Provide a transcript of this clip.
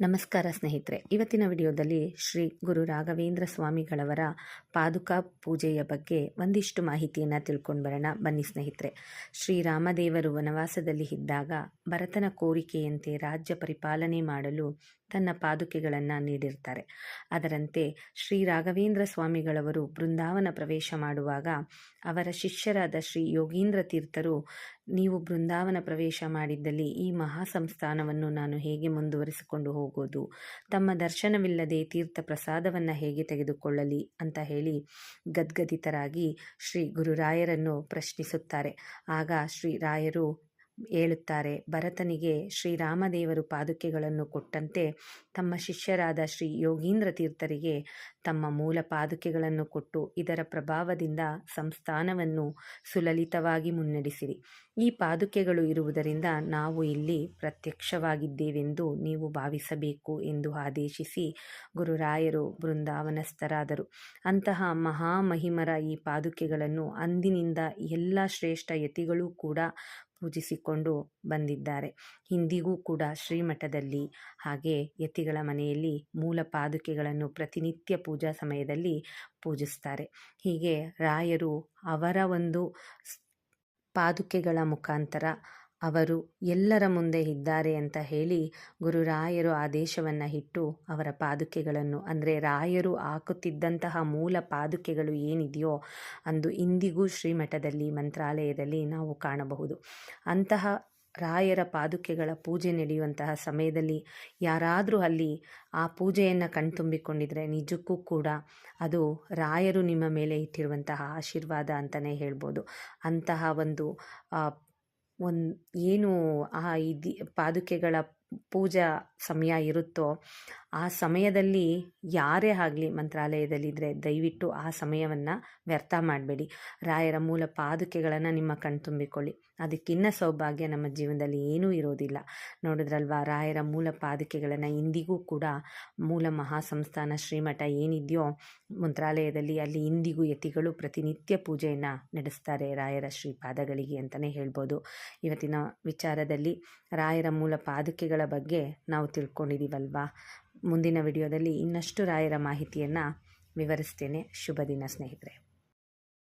ನಮಸ್ಕಾರ ಸ್ನೇಹಿತರೆ. ಇವತ್ತಿನ ವಿಡಿಯೋದಲ್ಲಿ ಶ್ರೀ ಗುರು ರಾಘವೇಂದ್ರ ಸ್ವಾಮಿಗಳವರ ಪಾದುಕಾ ಪೂಜೆಯ ಬಗ್ಗೆ ಒಂದಿಷ್ಟು ಮಾಹಿತಿಯನ್ನು ತಿಳ್ಕೊಂಡು ಬರೋಣ. ಬನ್ನಿ ಸ್ನೇಹಿತರೆ. ಶ್ರೀರಾಮದೇವರು ವನವಾಸದಲ್ಲಿ ಇದ್ದಾಗ ಭರತನ ಕೋರಿಕೆಯಂತೆ ರಾಜ್ಯ ಪರಿಪಾಲನೆ ಮಾಡಲು ತನ್ನ ಪಾದುಕೆಗಳನ್ನು ನೀಡಿರ್ತಾರೆ. ಅದರಂತೆ ಶ್ರೀ ರಾಘವೇಂದ್ರ ಸ್ವಾಮಿಗಳವರು ಬೃಂದಾವನ ಪ್ರವೇಶ ಮಾಡುವಾಗ ಅವರ ಶಿಷ್ಯರಾದ ಶ್ರೀ ಯೋಗೀಂದ್ರ ತೀರ್ಥರು ನೀವು ಬೃಂದಾವನ ಪ್ರವೇಶ ಮಾಡಿದ್ದಲ್ಲಿ ಈ ಮಹಾ ಸಂಸ್ಥಾನವನ್ನು ನಾನು ಹೇಗೆ ಮುಂದುವರಿಸಿಕೊಂಡು ಹೋಗೋದು? ತಮ್ಮ ದರ್ಶನವಿಲ್ಲದೆ ತೀರ್ಥ ಪ್ರಸಾದವನ್ನು ಹೇಗೆ ತೆಗೆದುಕೊಳ್ಳಲಿ? ಅಂತ ಹೇಳಿ ಗದ್ಗದಿತರಾಗಿ ಶ್ರೀ ಗುರುರಾಯರನ್ನು ಪ್ರಶ್ನಿಸುತ್ತಾರೆ. ಆಗ ಶ್ರೀ ರಾಯರು ಹೇಳುತ್ತಾರೆ. ಭರತನಿಗೆ ಶ್ರೀರಾಮದೇವರು ಪಾದುಕೆಗಳನ್ನು ಕೊಟ್ಟಂತೆ ತಮ್ಮ ಶಿಷ್ಯರಾದ ಶ್ರೀ ಯೋಗೀಂದ್ರ ತೀರ್ಥರಿಗೆ ತಮ್ಮ ಮೂಲ ಪಾದುಕೆಗಳನ್ನು ಕೊಟ್ಟು ಇದರ ಪ್ರಭಾವದಿಂದ ಸಂಸ್ಥಾನವನ್ನು ಸುಲಲಿತವಾಗಿ ಮುನ್ನಡೆಸಿರಿ. ಈ ಪಾದುಕೆಗಳು ಇರುವುದರಿಂದ ನಾವು ಇಲ್ಲಿ ಪ್ರತ್ಯಕ್ಷವಾಗಿದ್ದೇವೆಂದು ನೀವು ಭಾವಿಸಬೇಕು ಎಂದು ಆದೇಶಿಸಿ ಗುರುರಾಯರು ಬೃಂದಾವನಸ್ಥರಾದರು. ಅಂತಹ ಮಹಾಮಹಿಮರ ಈ ಪಾದುಕೆಗಳನ್ನು ಅಂದಿನಿಂದ ಎಲ್ಲ ಶ್ರೇಷ್ಠ ಯತಿಗಳೂ ಕೂಡ ಪೂಜಿಸಿಕೊಂಡು ಬಂದಿದ್ದಾರೆ. ಇಂದಿಗೂ ಕೂಡ ಶ್ರೀಮಠದಲ್ಲಿ ಹಾಗೆ ಯತಿಗಳ ಮನೆಯಲ್ಲಿ ಮೂಲ ಪಾದುಕೆಗಳನ್ನು ಪ್ರತಿನಿತ್ಯ ಪೂಜಾ ಸಮಯದಲ್ಲಿ ಪೂಜಿಸ್ತಾರೆ. ಹೀಗೆ ರಾಯರು ಅವರ ಒಂದು ಪಾದುಕೆಗಳ ಮುಖಾಂತರ ಅವರು ಎಲ್ಲರ ಮುಂದೆ ಇದ್ದಾರೆ ಅಂತ ಹೇಳಿ ಗುರುರಾಯರು ಆದೇಶವನ್ನು ಇಟ್ಟು ಅವರ ಪಾದುಕೆಗಳನ್ನು, ಅಂದರೆ ರಾಯರು ಹಾಕುತ್ತಿದ್ದಂತಹ ಮೂಲ ಪಾದುಕೆಗಳು ಏನಿದೆಯೋ ಅಂದು ಇಂದಿಗೂ ಶ್ರೀಮಠದಲ್ಲಿ, ಮಂತ್ರಾಲಯದಲ್ಲಿ ನಾವು ಕಾಣಬಹುದು. ಅಂತಹ ರಾಯರ ಪಾದುಕೆಗಳ ಪೂಜೆ ನಡೆಯುವಂತಹ ಸಮಯದಲ್ಲಿ ಯಾರಾದರೂ ಅಲ್ಲಿ ಆ ಪೂಜೆಯನ್ನು ಕಣ್ತುಂಬಿಕೊಂಡಿದ್ರೆ ನಿಜಕ್ಕೂ ಕೂಡ ಅದು ರಾಯರು ನಿಮ್ಮ ಮೇಲೆ ಇಟ್ಟಿರುವಂತಹ ಆಶೀರ್ವಾದ ಅಂತಲೇ ಹೇಳ್ಬೋದು. ಅಂತಹ ಒಂದು ಒಂದು ಏನು ಆ ಇದಿ ಪಾದುಕೆಗಳ ಪೂಜಾ ಸಮಯ ಇರುತ್ತೋ ಆ ಸಮಯದಲ್ಲಿ ಯಾರೇ ಆಗಲಿ ಮಂತ್ರಾಲಯದಲ್ಲಿದ್ದರೆ ದಯವಿಟ್ಟು ಆ ಸಮಯವನ್ನು ವ್ಯರ್ಥ ಮಾಡಬೇಡಿ. ರಾಯರ ಮೂಲ ಪಾದುಕೆಗಳನ್ನು ನಿಮ್ಮ ಕಣ್ತುಂಬಿಕೊಳ್ಳಿ ಅದಕ್ಕಿನ್ನ ಸೌಭಾಗ್ಯ ನಮ್ಮ ಜೀವನದಲ್ಲಿ ಏನೂ ಇರೋದಿಲ್ಲ. ನೋಡಿದ್ರಲ್ವಾ, ರಾಯರ ಮೂಲ ಪಾದುಕೆಗಳನ್ನು ಇಂದಿಗೂ ಕೂಡ ಮೂಲ ಮಹಾಸಂಸ್ಥಾನ ಶ್ರೀಮಠ ಏನಿದೆಯೋ, ಮಂತ್ರಾಲಯದಲ್ಲಿ ಅಲ್ಲಿ ಇಂದಿಗೂ ಯತಿಗಳು ಪ್ರತಿನಿತ್ಯ ಪೂಜೆಯನ್ನು ನಡೆಸ್ತಾರೆ ರಾಯರ ಶ್ರೀಪಾದಗಳಿಗೆ ಅಂತಲೇ ಹೇಳ್ಬೋದು. ಇವತ್ತಿನ ವಿಚಾರದಲ್ಲಿ ರಾಯರ ಮೂಲ ಪಾದುಕೆಗಳ ಬಗ್ಗೆ ನಾವು ತಿಳ್ಕೊಂಡಿದ್ದೀವಲ್ವಾ ಮುಂದಿನ ವಿಡಿಯೋದಲ್ಲಿ ಇನ್ನಷ್ಟು ರಾಯರ ಮಾಹಿತಿಯನ್ನು ವಿವರಿಸ್ತೇನೆ. ಶುಭ ದಿನ ಸ್ನೇಹಿತರೆ.